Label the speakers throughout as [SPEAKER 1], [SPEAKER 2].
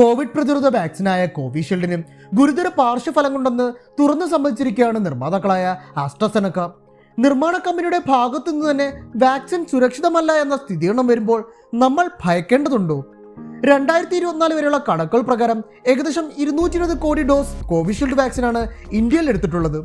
[SPEAKER 1] Covid പ്രതിരോധ വാക്സിനായ കോവിഷീൽഡിനും ഗുരുതര പാർശ്വഫലങ്ങളുണ്ടെന്ന് തുറന്നു സമ്മതിച്ചിരിക്കുകയാണ് നിർമ്മാതാക്കളായ ആസ്ട്രസെനക്ക. നിർമ്മാണ കമ്പനിയുടെ ഭാഗത്തു നിന്ന് തന്നെ വാക്സിൻ സുരക്ഷിതമല്ല എന്ന സ്ഥിരീകരണം വരുമ്പോൾ നമ്മൾ ഭയക്കേണ്ടതുണ്ടോ? രണ്ടായിരത്തി ഇരുപത്തിനാല് വരെയുള്ള കണക്കുകൾ പ്രകാരം ഏകദേശം ഇരുന്നൂറ്റി ഇരുപത് കോടി ഡോസ് കോവിഷീൽഡ് വാക്സിനാണ് ഇന്ത്യയിൽ എടുത്തിട്ടുള്ളത്.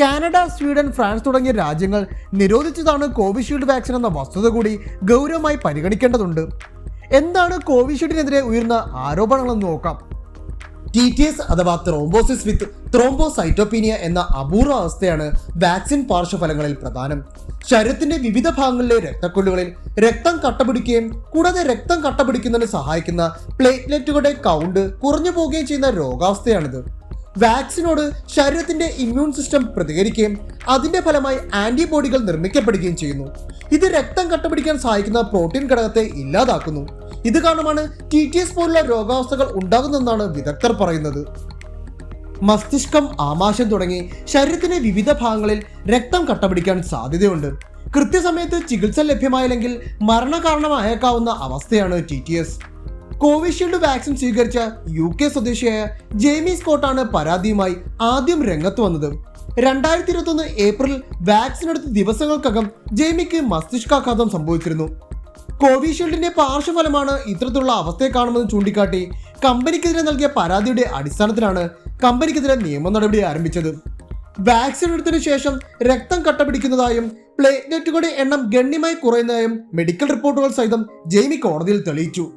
[SPEAKER 1] കാനഡ സ്വീഡൻ ഫ്രാൻസ് തുടങ്ങിയ രാജ്യങ്ങൾ നിരോധിച്ചതാണ് കോവിഷീൽഡ് വാക്സിൻ എന്ന വസ്തുത കൂടി ഗൗരവമായി പരിഗണിക്കേണ്ടതുണ്ട്. എന്താണ് കോവിഷീൽഡിനെതിരെ ഉയർന്ന ആരോപണങ്ങളെന്ന് നോക്കാം. ടി ടി എസ് അഥവാ ത്രോംബോസിസ് വിത്ത് ത്രോംബോസൈറ്റോപീനിയ എന്ന അപൂർവ അവസ്ഥയാണ് വാക്സിൻ പാർശ്വഫലങ്ങളിൽ പ്രധാനം. ശരീരത്തിന്റെ വിവിധ ഭാഗങ്ങളിലെ രക്തക്കൊള്ളുകളിൽ രക്തം കട്ടപിടിക്കുകയും കൂടാതെ രക്തം കട്ടപിടിക്കുന്നതിന് സഹായിക്കുന്ന പ്ലേറ്റ്ലെറ്റുകളുടെ കൗണ്ട് കുറഞ്ഞു പോവുകയും ചെയ്യുന്ന രോഗാവസ്ഥയാണിത്. വാക്സിനോട് ശരീരത്തിന്റെ ഇമ്മ്യൂൺ സിസ്റ്റം പ്രതികരിക്കുകയും അതിന്റെ ഫലമായി ആന്റിബോഡികൾ നിർമ്മിക്കപ്പെടുകയും ചെയ്യുന്നു. ഇത് രക്തം കട്ടപിടിക്കാൻ സഹായിക്കുന്ന പ്രോട്ടീൻ ഘടകത്തെ ഇല്ലാതാക്കുന്നു. ഇത് കാരണമാണ് ടി ടി എസ് പോലുള്ള രോഗാവസ്ഥകൾ ഉണ്ടാകുന്നതെന്നാണ് വിദഗ്ധർ പറയുന്നത്. മസ്തിഷ്കം ആമാശം തുടങ്ങി ശരീരത്തിന്റെ വിവിധ ഭാഗങ്ങളിൽ രക്തം കട്ടപിടിക്കാൻ സാധ്യതയുണ്ട്. കൃത്യസമയത്ത് ചികിത്സ ലഭ്യമായില്ലെങ്കിൽ മരണകാരണമായേക്കാവുന്ന അവസ്ഥയാണ് T T S Covishield vaccine സ്വീകരിച്ച യു കെ സ്വദേശിയായ ജെയ്മി സ്കോട്ടാണ് പരാതിയുമായി ആദ്യം രംഗത്ത് വന്നത്. രണ്ടായിരത്തി ഇരുപത്തൊന്ന് ഏപ്രിൽ വാക്സിൻ എടുത്ത ദിവസങ്ങൾക്കകം ജെയ്മിക്ക് മസ്തിഷ്കാഘാതം സംഭവിച്ചിരുന്നു. കോവിഷീൽഡിന്റെ പാർശ്വഫലമാണ് ഇത്തരത്തിലുള്ള അവസ്ഥയെ കാണുമെന്ന് ചൂണ്ടിക്കാട്ടി കമ്പനിക്കെതിരെ നൽകിയ പരാതിയുടെ അടിസ്ഥാനത്തിലാണ് കമ്പനിക്കെതിരെ നിയമ നടപടി ആരംഭിച്ചത്. വാക്സിൻ എടുത്തതിനു ശേഷം രക്തം കട്ടപിടിക്കുന്നതായും പ്ലേറ്റ്ലെറ്റുകളുടെ എണ്ണം ഗണ്യമായി കുറയുന്നതായും മെഡിക്കൽ റിപ്പോർട്ടുകൾ സഹിതം ജെയിമി കോടതിയിൽ തെളിയിച്ചു.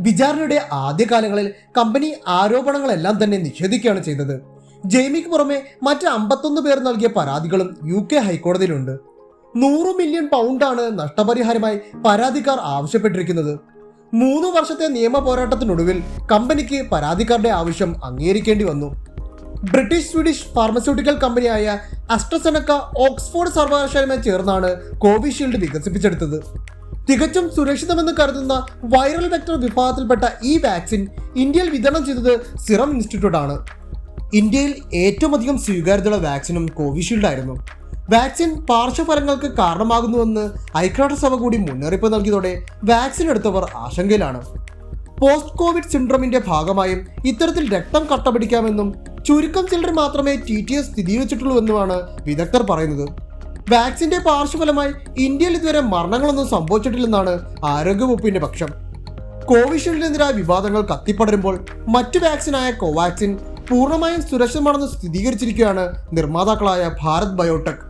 [SPEAKER 1] വിചാരണയുടെ ആദ്യകാലങ്ങളിൽ കമ്പനി ആരോപണങ്ങളെല്ലാം തന്നെ നിഷേധിക്കുകയാണ് ചെയ്തത്. ജെയിമിക്ക് പുറമെ മറ്റ് അമ്പത്തൊന്ന് പേർ നൽകിയ പരാതികളും യു കെ ഹൈക്കോടതിയിലുണ്ട്. നൂറ് മില്യൺ പൗണ്ടാണ് നഷ്ടപരിഹാരമായി പരാതിക്കാർ ആവശ്യപ്പെട്ടിരിക്കുന്നത്. മൂന്ന് വർഷത്തെ നിയമ പോരാട്ടത്തിനൊടുവിൽ കമ്പനിക്ക് പരാതിക്കാരുടെ ആവശ്യം അംഗീകരിക്കേണ്ടി വന്നു. ബ്രിട്ടീഷ് സ്വീഡിഷ് ഫാർമസ്യൂട്ടിക്കൽ കമ്പനിയായ അസ്ട്രസെനക്ക ഓക്സ്ഫോർഡ് സർവകലാശാലയുമായി ചേർന്നാണ് കോവിഷീൽഡ് വികസിപ്പിച്ചെടുത്തത്. തികച്ചും സുരക്ഷിതമെന്ന് കരുതുന്ന വൈറൽ വെക്ടർ വിഭാഗത്തിൽപ്പെട്ട ഈ വാക്സിൻ ഇന്ത്യയിൽ വിതരണം ചെയ്തത് സിറം ഇൻസ്റ്റിറ്റ്യൂട്ട് ആണ് ഇന്ത്യയിൽ ഏറ്റവും അധികം സ്വീകാര്യതയുള്ള വാക്സിനും കോവിഷീൽഡ് ആയിരുന്നു വാക്സിൻ പാർശ്വഫലങ്ങൾക്ക് കാരണമാകുന്നുവെന്ന് ഐക്യരാഷ്ട്രസഭ കൂടി മുന്നറിയിപ്പ് നൽകിയതോടെ വാക്സിൻ എടുത്തവർ ആശങ്കയിലാണ്. പോസ്റ്റ് കോവിഡ് സിൻഡ്രോമിന്റെ ഭാഗമായും ഇത്തരത്തിൽ രക്തം കട്ടപിടിക്കാമെന്നും ചുരുക്കം ചിലർ മാത്രമേ ടി ടി എസ് സ്ഥിരീകരിച്ചിട്ടുള്ളൂവെന്നുമാണ് വിദഗ്ധർ പറയുന്നത്. വാക്സിന്റെ പാർശ്വഫലമായി ഇന്ത്യയിൽ ഇതുവരെ മരണങ്ങളൊന്നും സംഭവിച്ചിട്ടില്ലെന്നാണ് ആരോഗ്യവകുപ്പിന്റെ പക്ഷം. കോവിഷീൽഡിനെതിരായ വിവാദങ്ങൾ കത്തിപ്പടരുമ്പോൾ മറ്റു വാക്സിനായ കോവാക്സിൻ പൂർണമായും സുരക്ഷിതമാണെന്ന് സ്ഥിരീകരിച്ചിരിക്കുകയാണ് നിർമ്മാതാക്കളായ ഭാരത് ബയോടെക്.